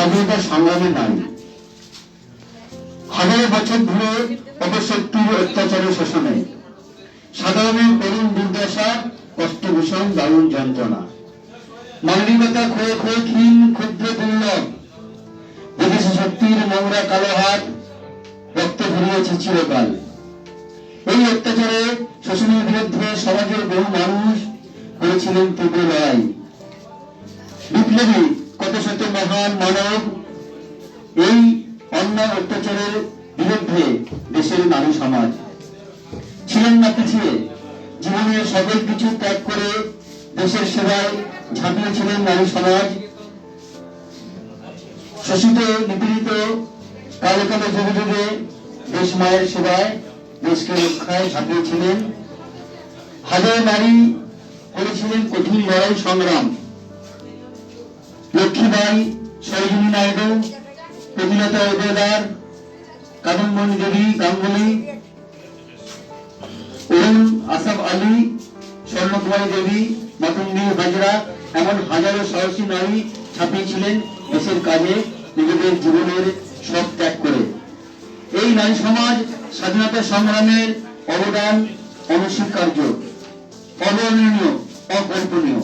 স্বাধীনতা সংগ্রামে নারী হাজার বছর ধরে অপশক্তির অত্যাচারে শোষণে সাধারণের করুণ দুর্দশা কষ্ট ভীষণ দারুণ যন্ত্রণা। মানবিকতা ক্ষয়ে ক্ষয়ে ক্ষীণ, ক্ষুদ্র দুর্লভ। বিদেশি শক্তির নোংরা কালো হাত রক্ত ভরিয়েছে চিরকাল। এই অত্যাচারে শোষণের বিরুদ্ধে সমাজের বহু মানুষ করেছিলেন তীব্র লড়াই। বিপ্লবী শত মহান মানব এই অন্যায় অত্যাচারের বিরুদ্ধে দেশের নারী সমাজ ছিলেন না পিছিয়ে জীবনের সকল কিছু ত্যাগ করে দেশের সেবায় ঝাঁপিয়েছিলেন নারী সমাজ। শোষিত, নিপীড়িত, কালো কালো যুগে যুগে দেশ মায়ের সেবায় দেশকে রক্ষায় ঝাঁপিয়েছিলেন। হাজার নারী করেছিলেন কঠিন লড়াই সংগ্রাম। লক্ষ্মীবাই সরোজিনী নাইডু, প্রতিলতা ওবেদার কাদম্বনী দেবী, গাঙ্গুলি, অরুণ আসাফ আলী, স্বর্ণকুমারী দেবী মাতঙ্গী হাজরা, এমন হাজারো সাহসী নারী ছাপিয়েছিলেন দেশের কাজে, নিজেদের জীবনের সব ত্যাগ করে। এই নারী সমাজ স্বাধীনতা সংগ্রামের অবদান, অনস্বীকার্য, অবর্ণনীয়, অকল্পনীয়।